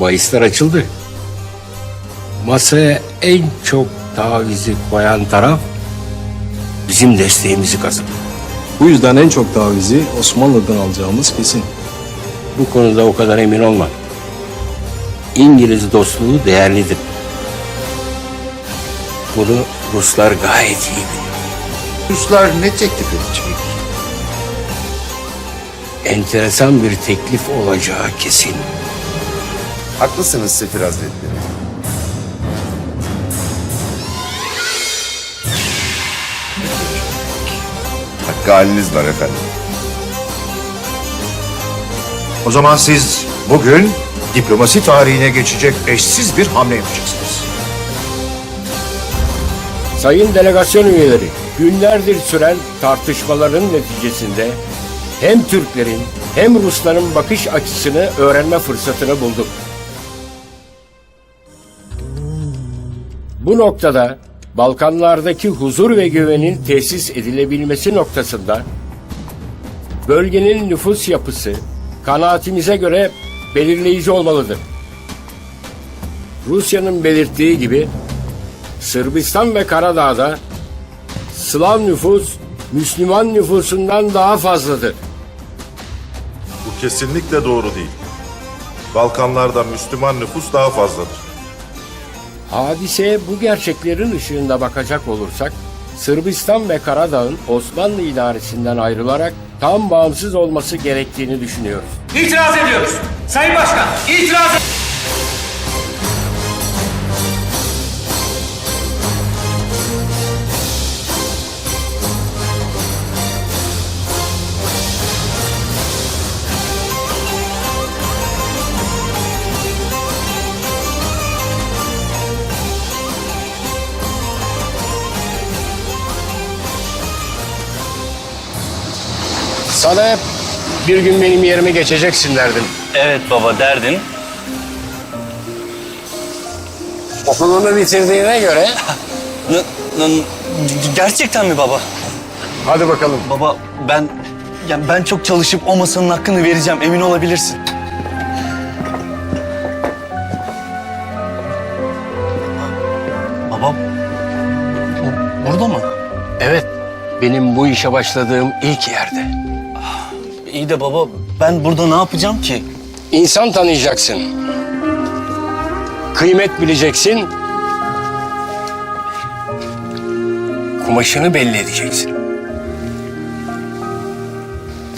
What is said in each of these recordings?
bahisler açıldı. Masaya en çok tavizi koyan taraf bizim desteğimizi kazandı. Bu yüzden en çok tavizi Osmanlı'dan alacağımız kesin. Bu konuda o kadar emin olma. İngiliz dostluğu değerlidir. Bunu Ruslar gayet iyi bilir. Ruslar ne teklif edecek? Enteresan bir teklif olacağı kesin. Haklısınız Sefir Hazretleri. Hakkı haliniz var efendim. O zaman siz bugün diplomasi tarihine geçecek eşsiz bir hamle yapacaksınız. Sayın delegasyon üyeleri, günlerdir süren tartışmaların neticesinde hem Türklerin hem Rusların bakış açısını öğrenme fırsatını bulduk. Bu noktada Balkanlardaki huzur ve güvenin tesis edilebilmesi noktasında bölgenin nüfus yapısı kanaatimize göre belirleyici olmalıdır. Rusya'nın belirttiği gibi Sırbistan ve Karadağ'da Slav nüfus Müslüman nüfusundan daha fazladır. Bu kesinlikle doğru değil. Balkanlarda Müslüman nüfus daha fazladır. Hadiseye bu gerçeklerin ışığında bakacak olursak, Sırbistan ve Karadağ'ın Osmanlı idaresinden ayrılarak tam bağımsız olması gerektiğini düşünüyoruz. İtiraz ediyoruz. Sayın Başkan, itiraz Sana hep bir gün benim yerime geçeceksin derdim. Evet baba derdin. Okulunu bitirdiğine göre N- n- gerçekten mi baba? hadi bakalım. Baba ben yani ben çok çalışıp o masanın hakkını vereceğim emin olabilirsin. Baba bu burada mı? Benim bu işe başladığım ilk yerde. İyi de baba ben burada ne yapacağım ki? İnsan tanıyacaksın. Kıymet bileceksin. Kumaşını belli edeceksin.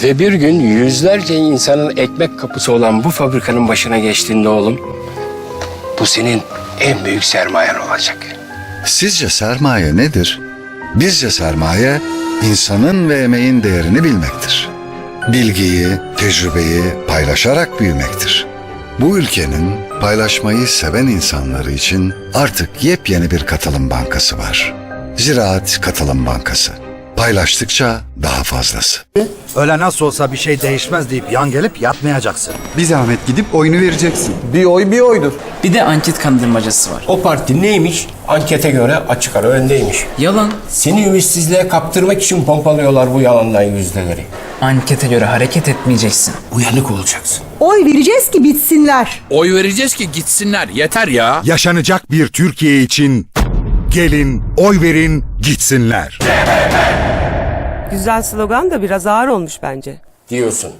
Ve bir gün yüzlerce insanın ekmek kapısı olan bu fabrikanın başına geçtiğinde oğlum... ...bu senin en büyük sermayen olacak. Sizce sermaye nedir? Bizce sermaye insanın ve emeğin değerini bilmektir. Bilgiyi, tecrübeyi paylaşarak büyümektir. Bu ülkenin paylaşmayı seven insanları için artık yepyeni bir katılım bankası var. Ziraat Katılım Bankası. Paylaştıkça daha fazlası. Öyle nasıl olsa bir şey değişmez deyip yan gelip yatmayacaksın. Bir zahmet gidip oyunu vereceksin. Bir oy bir oydur. Bir de anket kandırmacası var. O parti neymiş? Ankete göre açık ara öndeymiş. Yalan. Seni ümitsizliğe kaptırmak için pompalıyorlar bu yalandan yüzdeleri. Ankete göre hareket etmeyeceksin. Uyanık olacaksın. Oy vereceğiz ki bitsinler. Oy vereceğiz ki gitsinler. Yeter ya. Yaşanacak bir Türkiye için gelin, oy verin, gitsinler. Güzel slogan da biraz ağır olmuş bence. Diyorsun.